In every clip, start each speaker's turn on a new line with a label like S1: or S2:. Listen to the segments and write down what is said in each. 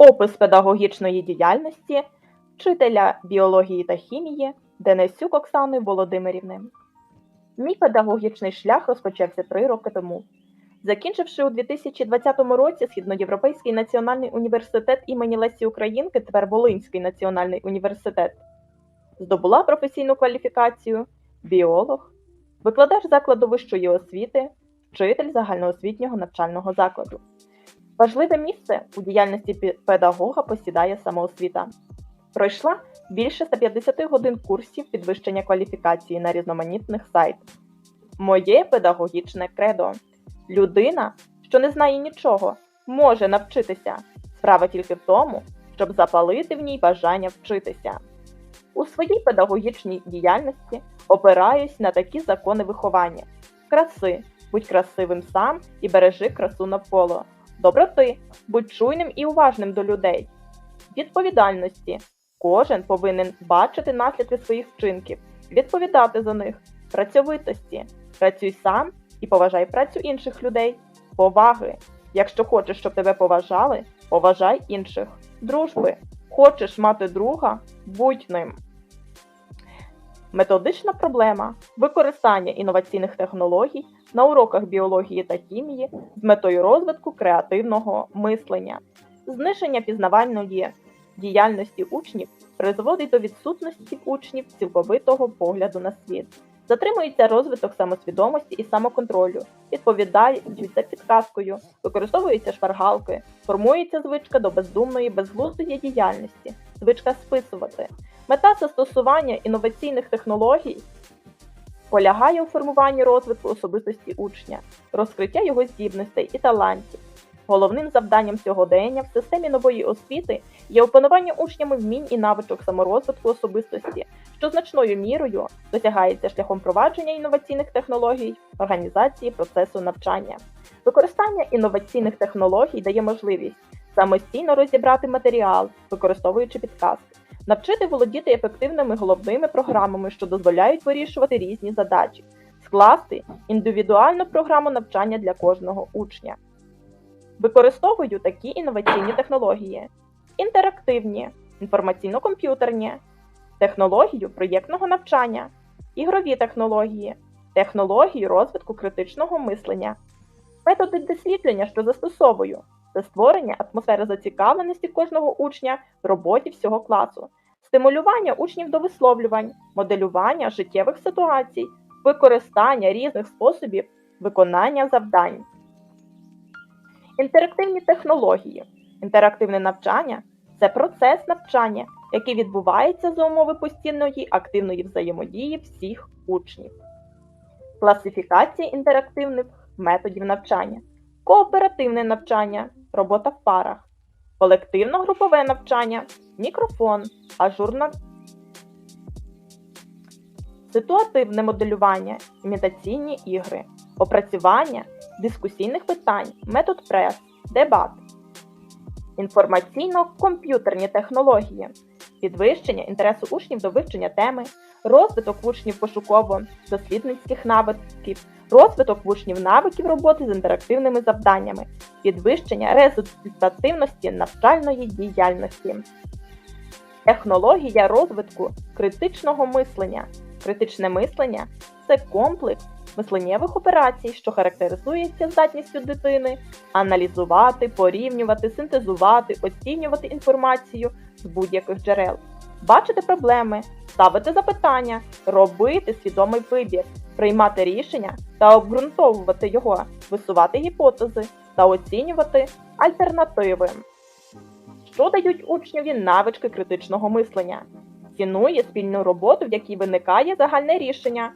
S1: Опис педагогічної діяльності вчителя біології та хімії Денисюк Оксани Володимирівни. Мій педагогічний шлях розпочався три роки тому. Закінчивши у 2020 році Східноєвропейський національний університет імені Лесі Українки, тепер Волинський національний університет, здобула професійну кваліфікацію біолог, викладач закладу вищої освіти, вчитель загальноосвітнього навчального закладу. Важливе місце у діяльності педагога посідає самоосвіта. Пройшла більше 150 годин курсів підвищення кваліфікації на різноманітних сайтах. Моє педагогічне кредо. Людина, що не знає нічого, може навчитися. Справа тільки в тому, щоб запалити в ній бажання вчитися. У своїй педагогічній діяльності опираюсь на такі закони виховання: краси, будь красивим сам і бережи красу навколо, доброти, будь чуйним і уважним до людей, відповідальності. Кожен повинен бачити наслідки своїх вчинків, відповідати за них, працьовитості, працюй сам і поважай працю інших людей, поваги. Якщо хочеш, щоб тебе поважали, поважай інших, дружби. Хочеш мати друга, будь ним. Методична проблема використання інноваційних технологій на уроках біології та хімії з метою розвитку креативного мислення, зниження пізнавальної діяльності учнів призводить до відсутності учнів цілковитого погляду на світ. Затримується розвиток самосвідомості і самоконтролю, відповідають за підказкою, використовуються шпаргалки, формується звичка до бездумної, безглуздої діяльності, звичка списувати. Мета застосування інноваційних технологій полягає у формуванні розвитку особистості учня, розкриття його здібностей і талантів. Головним завданням сьогодення в системі нової освіти є опанування учнями вмінь і навичок саморозвитку особистості, що значною мірою досягається шляхом впровадження інноваційних технологій, організації процесу навчання. Використання інноваційних технологій дає можливість самостійно розібрати матеріал, використовуючи підказки, навчити володіти ефективними головними програмами, що дозволяють вирішувати різні задачі, скласти індивідуальну програму навчання для кожного учня. Використовую такі інноваційні технології: інтерактивні, інформаційно-комп'ютерні, технологію проєктного навчання, ігрові технології, технології розвитку критичного мислення, методи дослідження, що застосовую, це створення атмосфери зацікавленості кожного учня в роботі всього класу, стимулювання учнів до висловлювань, моделювання життєвих ситуацій, використання різних способів виконання завдань. Інтерактивні технології. Інтерактивне навчання це процес навчання, який відбувається за умови постійної активної взаємодії всіх учнів. Класифікація інтерактивних методів навчання, кооперативне навчання, робота в парах, колективно-групове навчання, мікрофон, ажурна ситуативне моделювання, імітаційні ігри, опрацювання дискусійних питань, метод прес, дебат, інформаційно-комп'ютерні технології, підвищення інтересу учнів до вивчення теми, розвиток учнів пошуково-дослідницьких навиків, розвиток в учнів навиків роботи з інтерактивними завданнями, підвищення результативності навчальної діяльності. Технологія розвитку критичного мислення. Критичне мислення це комплекс мисленнєвих операцій, що характеризується здатністю дитини аналізувати, порівнювати, синтезувати, оцінювати інформацію з будь-яких джерел, бачити проблеми, ставити запитання, робити свідомий вибір, приймати рішення та обґрунтовувати його, висувати гіпотези та оцінювати альтернативи. Що дають учневі навички критичного мислення? Цінує спільну роботу, в якій виникає загальне рішення.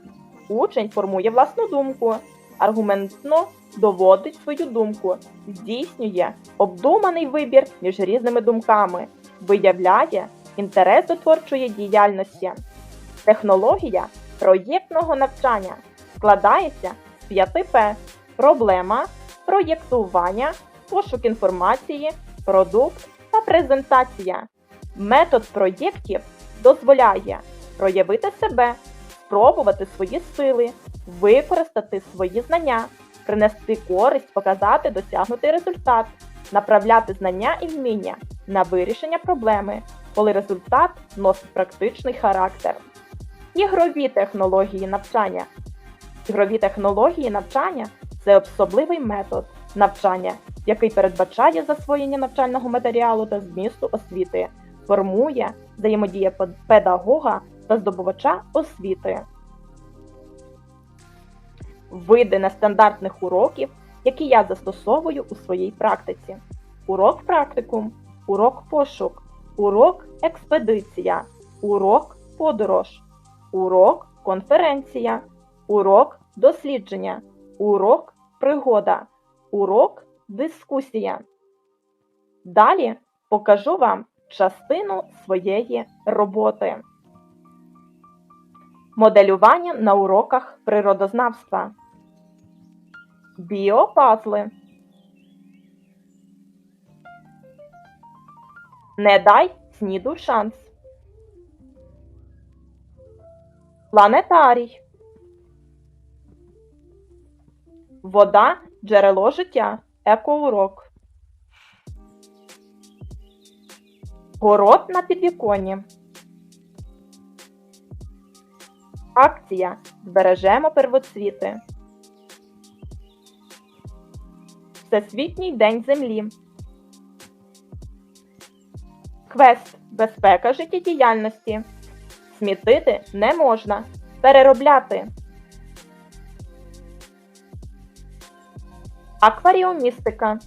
S1: Учень формує власну думку, аргументно доводить свою думку, здійснює обдуманий вибір між різними думками, виявляє інтерес до творчої діяльності. Технологія проєктного навчання складається з 5 П: проблема, проєктування, пошук інформації, продукт та презентація. Метод проєктів дозволяє проявити себе, спробувати свої сили, використати свої знання, принести користь, показати досягнутий результат, направляти знання і вміння на вирішення проблеми, коли результат носить практичний характер. Ігрові технології навчання. Ігрові технології навчання це особливий метод навчання, який передбачає засвоєння навчального матеріалу та змісту освіти, формує взаємодія педагога та здобувача освіти. Види нестандартних уроків, які я застосовую у своїй практиці. Урок практикум, урок пошук, урок експедиція, урок подорож, урок конференція, урок дослідження, урок пригода, урок дискусія. Далі покажу вам частину своєї роботи. Моделювання на уроках природознавства. Біопазли. Не дай сніду шанс. Планетарій. Вода джерело життя. Екоурок. Город на підвіконні. Акція. Збережемо первоцвіти. Всесвітній день землі. Квест. Безпека життєдіяльності. Смітити не можна. Переробляти. Акваріумістика.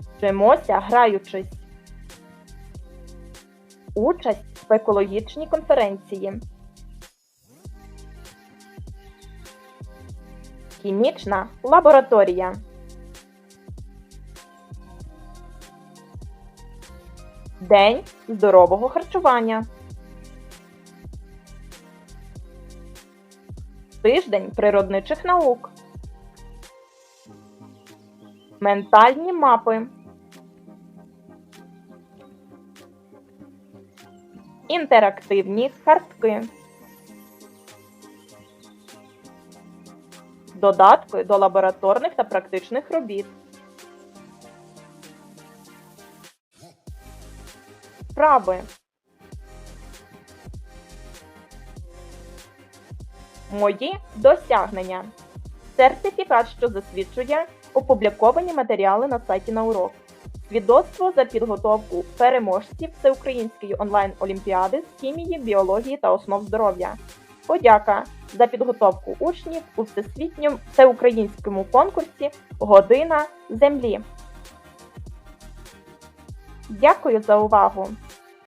S1: Вчимося граючись. Участь в екологічній конференції. Хімічна лабораторія. День здорового харчування. Тиждень природничих наук. Ментальні мапи. Інтерактивні картки. Додатки до лабораторних та практичних робіт. Вправи. Мої досягнення. Сертифікат, що засвідчує опубліковані матеріали на сайті на урок. Свідоцтво за підготовку переможців Всеукраїнської онлайн-олімпіади з хімії, біології та основ здоров'я. Подяка за підготовку учнів у всесвітньому всеукраїнському конкурсі Година землі. Дякую за увагу!